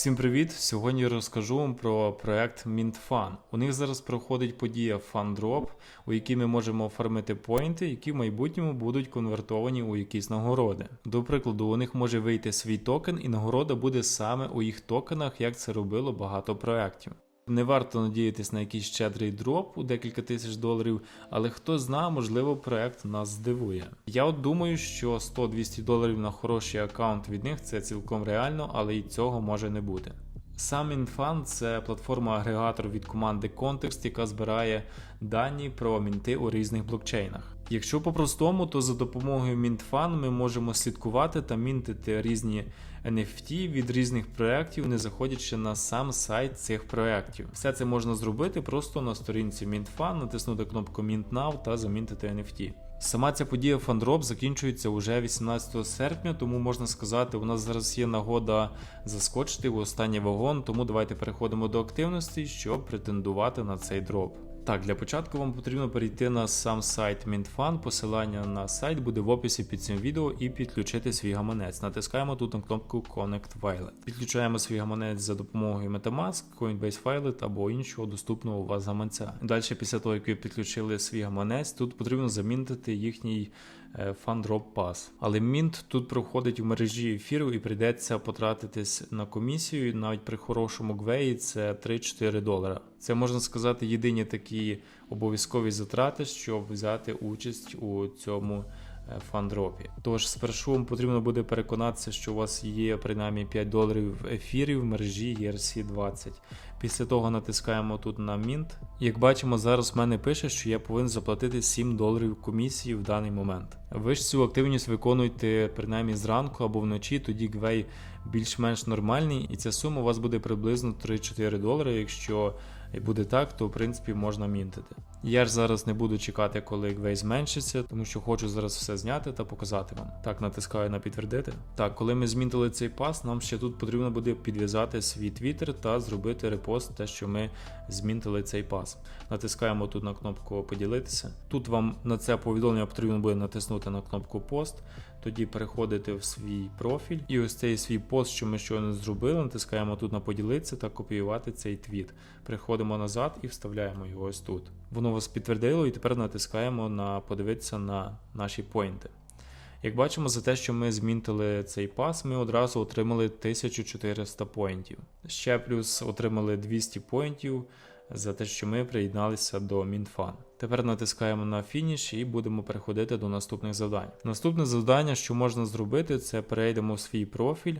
Всім привіт! Сьогодні розкажу вам про проект MintFun. У них зараз проходить подія FunDrop, у якій ми можемо оформити поінти, які в майбутньому будуть конвертовані у якісь нагороди. До прикладу, у них може вийти свій токен, і нагорода буде саме у їх токенах, як це робило багато проєктів. Не варто надіятись на якийсь щедрий дроп у декілька тисяч доларів, але хто знає, можливо, проект нас здивує. Я от думаю, що 100-200 доларів на хороший аккаунт від них це цілком реально, але і цього може не бути. Сам Infun – це платформа-агрегатор від команди Context, яка збирає дані про мінти у різних блокчейнах. Якщо по-простому, то за допомогою MintFun ми можемо слідкувати та мінтити різні NFT від різних проєктів, не заходячи на сам сайт цих проєктів. Все це можна зробити просто на сторінці MintFun, натиснути кнопку Mint Now та замінтити NFT. Сама ця подія FunDrop закінчується уже 18 серпня, тому можна сказати, у нас зараз є нагода заскочити в останній вагон, тому давайте переходимо до активності, щоб претендувати на цей дроп. Так, для початку вам потрібно перейти на сам сайт MintFun. Посилання на сайт буде в описі під цим відео і підключити свій гаманець. Натискаємо тут на кнопку Connect Wallet. Підключаємо свій гаманець за допомогою Metamask, Coinbase Wallet або іншого доступного у вас гаманця. Далі, після того, як ви підключили свій гаманець, тут потрібно замінити їхній FunDrop Pass. Але Mint тут проходить у мережі ефіру і прийдеться потратитись на комісію. Навіть при хорошому гвеї це 3-4 долара. Це можна сказати єдині такі обов'язкові затрати, щоб взяти участь у цьому е, фандропі. Тож спершу вам потрібно буде переконатися, що у вас є принаймні 5 доларів ефірів в мережі ERC20. Після того натискаємо тут на Mint. Як бачимо, зараз в мене пише, що я повинен заплатити 7 доларів комісії в даний момент. Ви ж цю активність виконуєте принаймні зранку або вночі, тоді гвей більш-менш нормальний, і ця сума у вас буде приблизно 3-4 долари. Якщо буде так, то в принципі можна мінтити. Я ж зараз не буду чекати, коли гвей зменшиться, тому що хочу зараз все зняти та показати вам. Так, натискаю на підтвердити. Так, коли ми змінили цей пас, нам ще тут потрібно буде підв'язати свій твіттер та зробити репост, те, що ми змінили цей пас. Натискаємо тут на кнопку поділитися. Тут вам на це повідомлення потрібно буде натиснути на кнопку пост. Тоді переходите в свій профіль, і ось цей свій пост, що ми щойно зробили, натискаємо тут на поділитися та копіювати цей твіт. Переходимо назад і вставляємо його ось тут. Воно вас підтвердило, і тепер натискаємо на подивитися на наші поінти. Як бачимо, за те, що ми змінтили цей пас, ми одразу отримали 1400 поінтів. Ще плюс отримали 200 поінтів за те, що ми приєдналися до MintFun. Тепер натискаємо на фініш і будемо переходити до наступних завдань. Наступне завдання, що можна зробити, це перейдемо в свій профіль.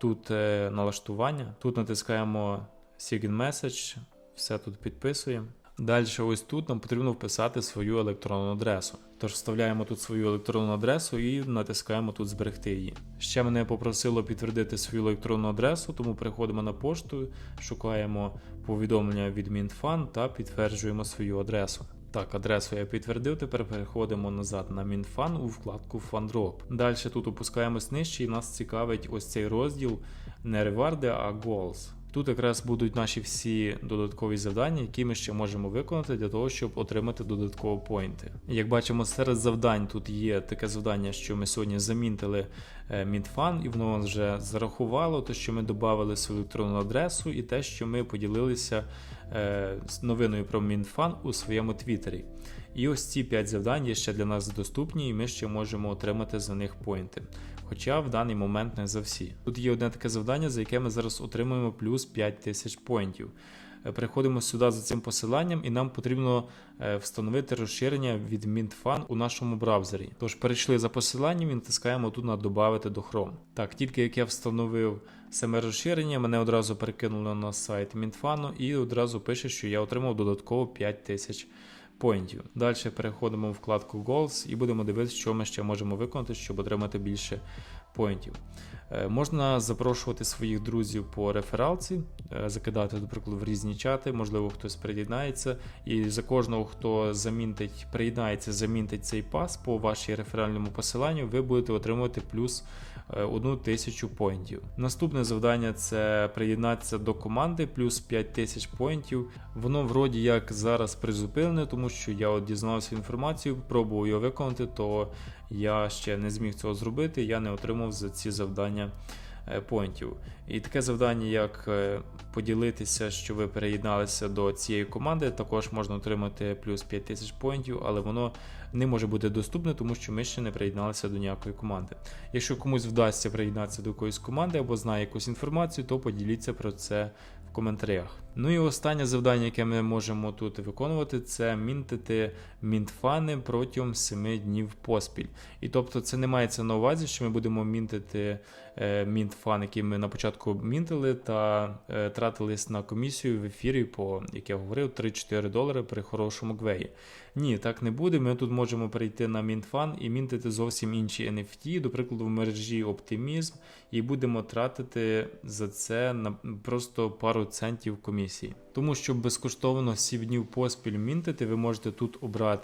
Тут е, налаштування, тут натискаємо Sign Message, все тут підписуємо. Далі, ось тут нам потрібно вписати свою електронну адресу. Тож вставляємо тут свою електронну адресу і натискаємо тут зберегти її. Ще мене попросило підтвердити свою електронну адресу, тому переходимо на пошту, шукаємо повідомлення від MintFun та підтверджуємо свою адресу. Так, адресу я підтвердив, тепер переходимо назад на MinFun у вкладку FunDrop. Далі тут опускаємось нижче і нас цікавить ось цей розділ не реварди, а Goals. Тут якраз будуть наші всі додаткові завдання, які ми ще можемо виконати для того, щоб отримати додаткові поінти. Як бачимо, серед завдань тут є таке завдання, що ми сьогодні замінтили MintFun, і воно вже зарахувало, те, що ми додали свою електронну адресу, і те, що ми поділилися е, новиною про MintFun у своєму твіттері. І ось ці 5 завдань є ще для нас доступні, і ми ще можемо отримати за них поінти. Хоча в даний момент не за всі. Тут є одне таке завдання, за яке ми зараз отримуємо плюс 5000 поінтів. Переходимо сюди за цим посиланням, і нам потрібно встановити розширення від MintFun у нашому браузері. Тож перейшли за посиланням і натискаємо тут на додати до Chrome. Так, тільки як я встановив саме розширення, мене одразу перекинуло на сайт MintFun і одразу пише, що я отримав додатково 5000 поінтів. Далі переходимо в вкладку Goals і будемо дивитися, що ми ще можемо виконати, щоб отримати більше поінтів. Е, можна запрошувати своїх друзів по рефералці, е, закидати, наприклад, в різні чати, можливо, хтось приєднається. І за кожного, хто замінтить, приєднається, замінтить цей пас по вашій реферальному посиланню, ви будете отримувати плюс е, одну тисячу поінтів. Наступне завдання це приєднатися до команди плюс 5000 поінтів. Воно вроді як зараз призупинене, тому що я от дізнався інформацію, пробував його виконати, то я ще не зміг цього зробити, я не отримав за ці завдання е, поінтів. І таке завдання, як е, поділитися, що ви переєдналися до цієї команди, також можна отримати плюс 5000 поінтів, але воно не може бути доступне, тому що ми ще не приєдналися до ніякої команди. Якщо комусь вдасться приєднатися до якоїсь команди або знає якусь інформацію, то поділіться про це в коментарях. Ну і останнє завдання, яке ми можемо тут виконувати, це мінтити мінтфани протягом 7 днів поспіль. І тобто це не мається на увазі, що ми будемо мінтити е, мінтфан, який ми на початку мінтили, та е, тратились на комісію в ефірі по, як я говорив, 3-4 долари при хорошому гвеї. Ні, так не буде. Ми тут можемо перейти на мінтфан і мінтити зовсім інші NFT, до прикладу, в мережі Optimism, і будемо тратити за це на просто пару центів комісії. Тому щоб безкоштовно 7 днів поспіль мінтити, ви можете тут обрати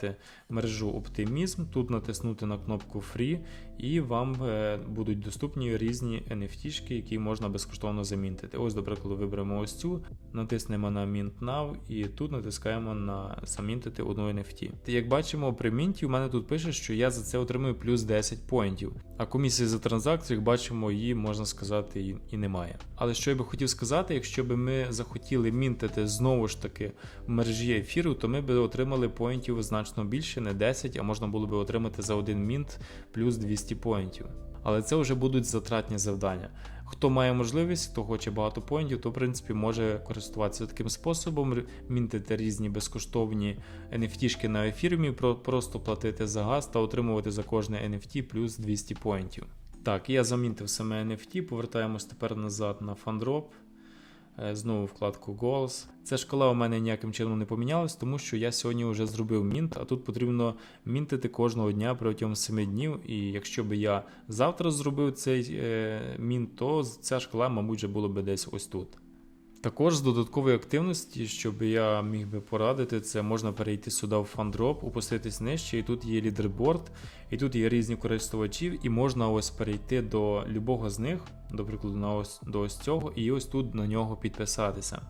мережу Optimism, тут натиснути на кнопку Free, і вам е, будуть доступні різні NFT, які можна безкоштовно замінтити. Ось, до прикладу, виберемо ось цю, натиснемо на Mint Now і тут натискаємо на замінтити одну NFT. Як бачимо, при мінті у мене тут пише, що я за це отримую плюс 10 поінтів. А комісія за транзакцію, як бачимо, її можна сказати і, немає. Але що я би хотів сказати, якщо б ми захотіли мінтити знову ж таки в мережі ефіру, то ми б отримали поінтів значно більше, не 10, а можна було б отримати за один мінт плюс 200 поінтів. Але це вже будуть затратні завдання. Хто має можливість, хто хоче багато поінтів, то в принципі може користуватися таким способом, мінтити різні безкоштовні NFT на ефірмі, просто платити за газ та отримувати за кожне NFT плюс 200 поінтів. Так, я замінтив саме NFT, повертаємось тепер назад на FunDrop. Е, Знову вкладку Goals. Ця шкала у мене ніяким чином не помінялась, тому що я сьогодні вже зробив мінт, а тут потрібно мінтити кожного дня протягом 7 днів. І якщо б я завтра зробив цей е, мінт, то ця шкала, мабуть, вже була б десь ось тут. Також з додаткової активності, щоб я міг би порадити, це можна перейти сюди в FunDrop, опуститись нижче, і тут є лідерборд, і тут є різні користувачів, і можна ось перейти до любого з них, до прикладу, на ось, до ось цього, і ось тут на нього підписатися.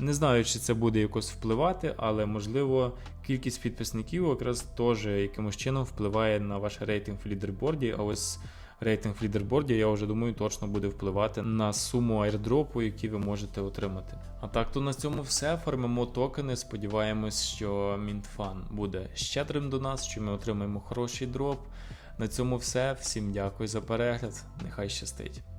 Не знаю, чи це буде якось впливати, але можливо кількість підписників якраз теж якимось чином впливає на ваш рейтинг в лідерборді, а ось рейтинг в лідерборді, я вже думаю, точно буде впливати на суму айрдропу, які ви можете отримати. А так, то на цьому все. Фармимо токени. Сподіваємось, що Мінтфан буде щедрим до нас, що ми отримаємо хороший дроп. На цьому все. Всім дякую за перегляд. Нехай щастить.